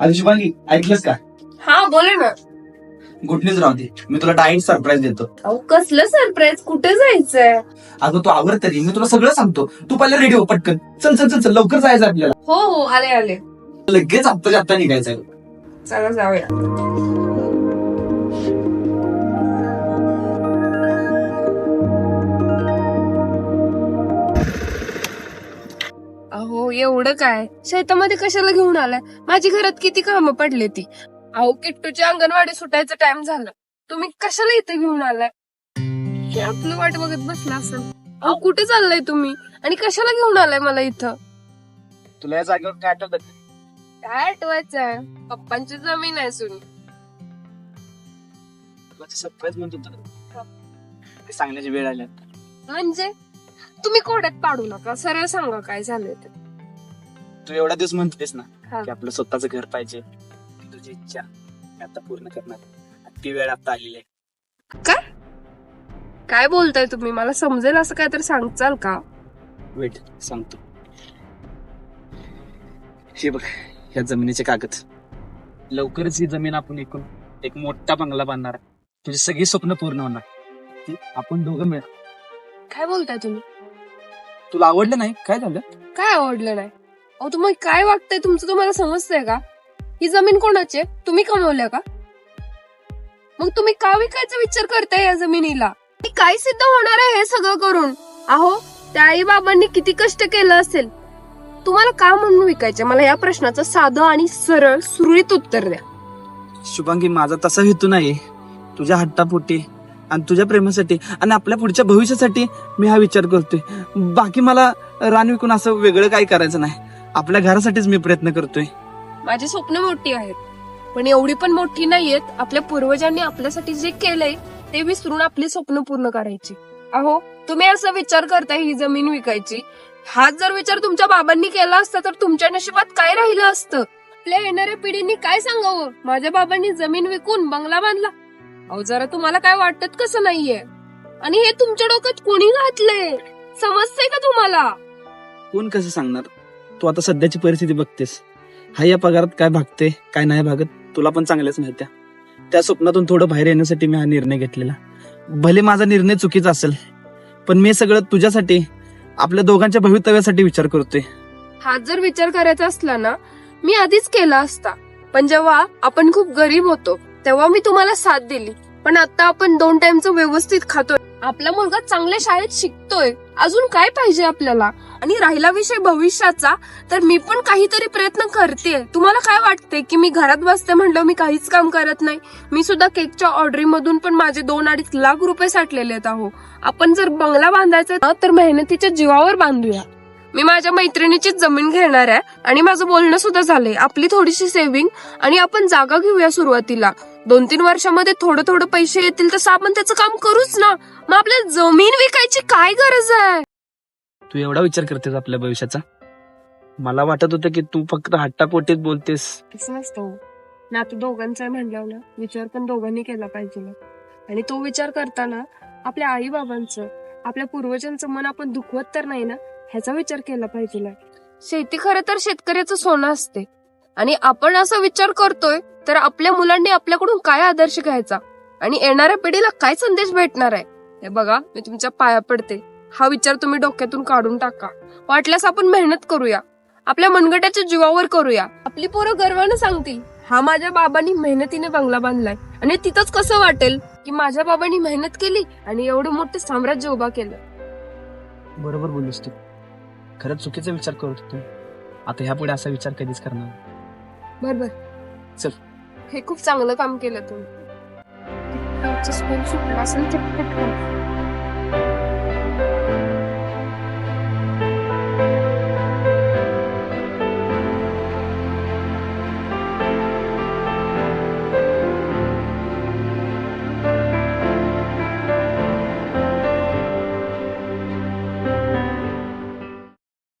अरे शुभांगी ऐकलंस का? हा बोला ना. गुड न्यूज राहू दे. मी तुला डायरेक्ट सरप्राईज देतो. अहो कसलं सरप्राईज कुठे जायचंय? अगं तू आवर तरी. मी तुला सगळं सांगतो. तू पहिला रेडिओ पटकन चल चल चल चल. लवकर जायचं आपल्याला. हो हो आले आले. लगेच आत्ता आत्ता निघायचंय. चला जाऊया. अहो एवढं काय? शेतामध्ये कशाला घेऊन आलाय? माझी घरात किती कामं पडली ती? अहो किट्टूची अंगणवाडी सुटायचं टाइम झालं. तुम्ही कशाला इथे घेऊन आलाय? आपलं वाट बघत बसला असेल. अहो कुठे चाललाय तुम्ही? आणि कशाला घेऊन आलाय मला इथं? तुला या जागेवर काय आठवत? काय आठवायचंय? पप्पांची जमीन आहे सुनी. सरप्राईज म्हणतो सांगण्याची वेळ आल्या म्हणजे? तुम्ही कोड्यात पाडू नका. सरळ सांगा काय झालंय ते. तू एवढा दिवस म्हणतेस ना हा. की आपलं स्वतःच घर पाहिजे ती तुझी इच्छा मी आता पूर्ण करणार. आणि ती वेळ आता आलेली आहे. काय? बोलताय तुम्ही? मला समजेल असं काय तर सांगचाल का? वेट सांगतो. हे बघ ह्या जमिनीचे कागद. लवकरच ही जमीन आपण ऐकून एक मोठा बंगला बांधणार आहे. तुझी सगळी स्वप्न पूर्ण होणार. ती आपण दोघं मिळ काय बोलताय तुम्ही? तुला आवडलं नाही? काय झालं? काय आवडलं नाही? अहो तुम्ही काय वागताय तुमचं तुम्हाला समजतंय का? ही जमीन कोणाची आहे? तुम्ही कमवल्या का? मग तुम्ही का विकायचा विचार करताय या जमिनीला? काय सिद्ध होणार आहे हे सगळं करून. अहो त्या आई बाबांनी किती कष्ट केलं असेल? तुम्हाला का म्हणून विकायचे? मला या प्रश्नाचं साधं आणि सरळ सुरळीत उत्तर द्या. शुभांगी माझा तसा हेतू नाही तुझ्या हट्टापोटी आणि तुझ्या प्रेमासाठी आणि आपल्या पुढच्या भविष्यासाठी मी हा विचार करतोय. बाकी मला रान विकून असं वेगळं काही करायचं नाही. आपल्या घरासाठीच मी प्रयत्न करतोय. माझी स्वप्न मोठी आहेत. पण एवढी पण मोठी नाहीयेत. आपल्या पूर्वजांनी आपल्यासाठी जे केलंय ते विसरून आपली स्वप्न पूर्ण करायची. अहो तुम्ही असा विचार करताय ही जमीन विकायची. हाच जर विचार तुमच्या बाबांनी केला असता तर तुमच्या नशिबात काय राहिलं असतं? आपल्या येणाऱ्या पिढींनी काय सांगावं? माझ्या बाबांनी जमीन विकून बंगला बांधला. अहो जरा तुम्हाला काय वाटत कसं नाहीये? आणि हे तुमच्या डोक्यात कोणी घातलंय? समजतंय का तुम्हाला? कोण कसं सांगणार? तू आता सध्याची परिस्थिती बघतेस. हा या पगारात काय भागते काय नाही भागत तुला पण चांगल्याच माहिती आहे. त्या स्वप्नातून थोडं बाहेर येण्यासाठी मी हा निर्णय घेतलेला. भले माझा निर्णय चुकीचा असेल पण मी सगळं तुझ्यासाठी आपल्या दोघांच्या भवितव्यासाठी विचार करतोय. हाच जर विचार करायचा असला ना मी आधीच केला असता. पण जेव्हा आपण खूप गरीब होतो तेव्हा मी तुम्हाला साथ दिली. पण आता आपण दोन टाइमचं व्यवस्थित खातोय. आपला मुलगा चांगल्या शाळेत शिकतोय. अजून काय पाहिजे आपल्याला? आणि राहिला विषय भविष्याचा तर मी पण काहीतरी प्रयत्न करते तुम्हाला काय वाटते की मी घरात बसते म्हणलं मी काहीच काम करत नाही? मी सुद्धा केकच्या ऑर्डरी मधून पण माझे दोन अडीच लाख रुपये साठलेले आहेत आहो आपण जर बंगला बांधायचा तर मेहनतीच्या जीवावर बांधूया. मी माझ्या मैत्रिणीचीच जमीन घेणार आहे आणि माझं बोलणं सुद्धा झालंय. आपली थोडीशी सेव्हिंग आणि आपण जागा घेऊया सुरुवातीला. दोन तीन वर्षामध्ये थोडं थोडं पैसे येतील तसं आपण त्याचं काम करूच ना. मग आपल्याला जमीन विकायची काय गरज आहे? तू एवढा विचार करतेस आपल्या भविष्याचा? मला वाटत होतं की तू फक्त हट्टापोटीत बोलतेस. नसतं ना आता दोघांचा म्हणलं ना विचार पण दोघांनी केला पाहिजे ना. आणि तो विचार करताना आपल्या आई बाबांचं आपल्या पूर्वजांचं मन आपण दुखवत तर नाही ना ह्याचा विचार केला पाहिजे ना. शेती खरं तर शेतकऱ्याचं सोनं असते. आणि आपण असा विचार करतोय तर आपल्या मुलांनी आपल्याकडून काय आदर्श घ्यायचा? आणि येणाऱ्या पिढीला काय संदेश भेटणार आहे? हे बघा मी तुमच्या पाया पडते. हा विचार तुम्ही डोक्यातून काढून टाका. वाटल्यास आपण मेहनत करूया. आपल्या मनगटाच्या जीवावर करूया. आपली पोरं गर्वानं सांगतील हा माझ्या बाबांनी मेहनतीने बंगला बांधलाय. आणि तिथंच कसं वाटेल की माझ्या बाबांनी मेहनत केली आणि एवढं मोठं साम्राज्य उभा केलं. बरोबर बोललीस तू. खरंच चुकीचा विचार करत होतो. आता ह्यापुढे असा विचार कधीच करणार नाही. बरोबर चल. हे खूप चांगलं काम केलं तुम्ही स्कूल सुटलं असेल ते पटकन.